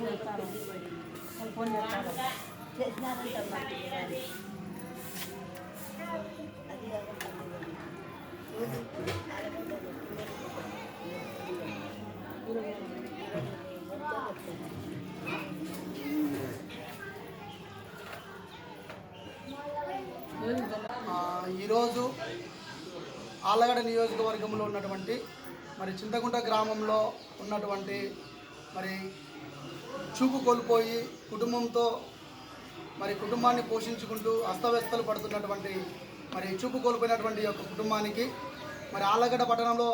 Phone చేస్తాను వాళ్ళు phone చేస్తారు ఈరోజు ఆలగడ నియోజకవర్గంలో ఉన్నటువంటి మరి చింతకుంట గ్రామంలో ఉన్నటువంటి మరి చూపు కోల్పోయి కుటుంబంతో మరి కుటుంబాన్ని పోషించుకుంటూ అస్తవ్యస్తలు పడుతున్నటువంటి మరి చూపు కోల్పోయినటువంటి యొక్క కుటుంబానికి మరి ఆలగడ్డ పట్టణంలో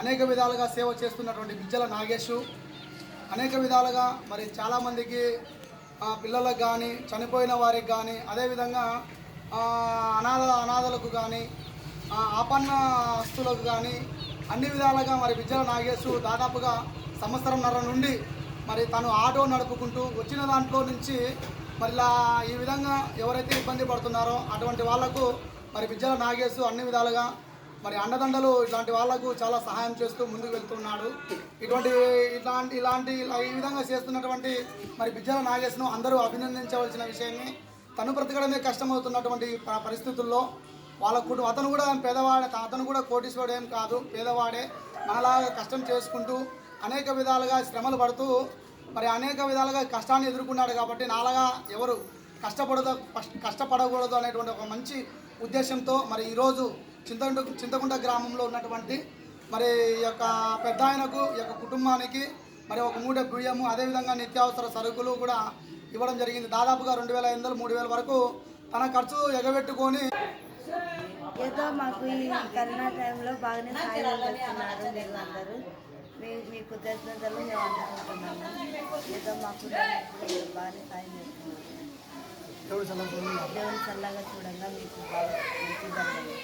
అనేక విధాలుగా సేవ చేస్తున్నటువంటి బిజ్జల నాగేషు అనేక విధాలుగా మరి చాలామందికి పిల్లలకు కానీ చనిపోయిన వారికి కానీ అదేవిధంగా అనాథ అనాథలకు కానీ ఆపన్న ఆస్తులకు కానీ అన్ని విధాలుగా మరి బిజ్జల నాగేశు దాదాపుగా సంవత్సరంన్నర నుండి మరి తను ఆటో నడుపుకుంటూ వచ్చిన దాంట్లో నుంచి మరి ఈ విధంగా ఎవరైతే ఇబ్బంది పడుతున్నారో అటువంటి వాళ్ళకు మరి విద్యల నాగేశు అన్ని విధాలుగా మరి అండదండలు ఇట్లాంటి వాళ్ళకు చాలా సహాయం చేస్తూ ముందుకు వెళ్తున్నాడు. ఇటువంటి ఇట్లాంటి ఇలాంటి ఇలా ఈ విధంగా చేస్తున్నటువంటి మరి బిజ్జల నాగేశ్ను అందరూ అభినందించవలసిన విషయాన్ని తను బ్రతకడమే కష్టమవుతున్నటువంటి పరిస్థితుల్లో వాళ్ళ కుటుంబం అతను కూడా పేదవాడే అతను కూడా కోటీశ్వరుడు ఏం కాదు పేదవాడే. మనలాగా కష్టం చేసుకుంటూ అనేక విధాలుగా శ్రమలు పడుతూ మరి అనేక విధాలుగా కష్టాన్ని ఎదుర్కొన్నాడు కాబట్టి నాలాగా ఎవరు కష్టపడదు కష్టపడకూడదు అనేటువంటి ఒక మంచి ఉద్దేశంతో మరి ఈరోజు చింతకుంట చింతకుంట గ్రామంలో ఉన్నటువంటి మరి ఈ యొక్క పెద్ద ఆయనకు ఈ యొక్క కుటుంబానికి మరి ఒక మూట బియ్యము అదేవిధంగా నిత్యావసర సరుకులు కూడా ఇవ్వడం జరిగింది. దాదాపుగా రెండు వేల ఐదు వందలు మూడు వేల వరకు తన ఖర్చు ఎగబెట్టుకొని ఏదో మాకు ఈ కరోనా టైంలో బాగానే సాయం చేస్తున్నారు మీరు అందరూ. మీకు తెలిసినంతలో మేము అనుకుంటున్నాము ఏదో మాకు బాగానే సాయం చేస్తున్నాము దేవుని చల్లగా చూడంగా మీకు బాగా మంచి జరగదు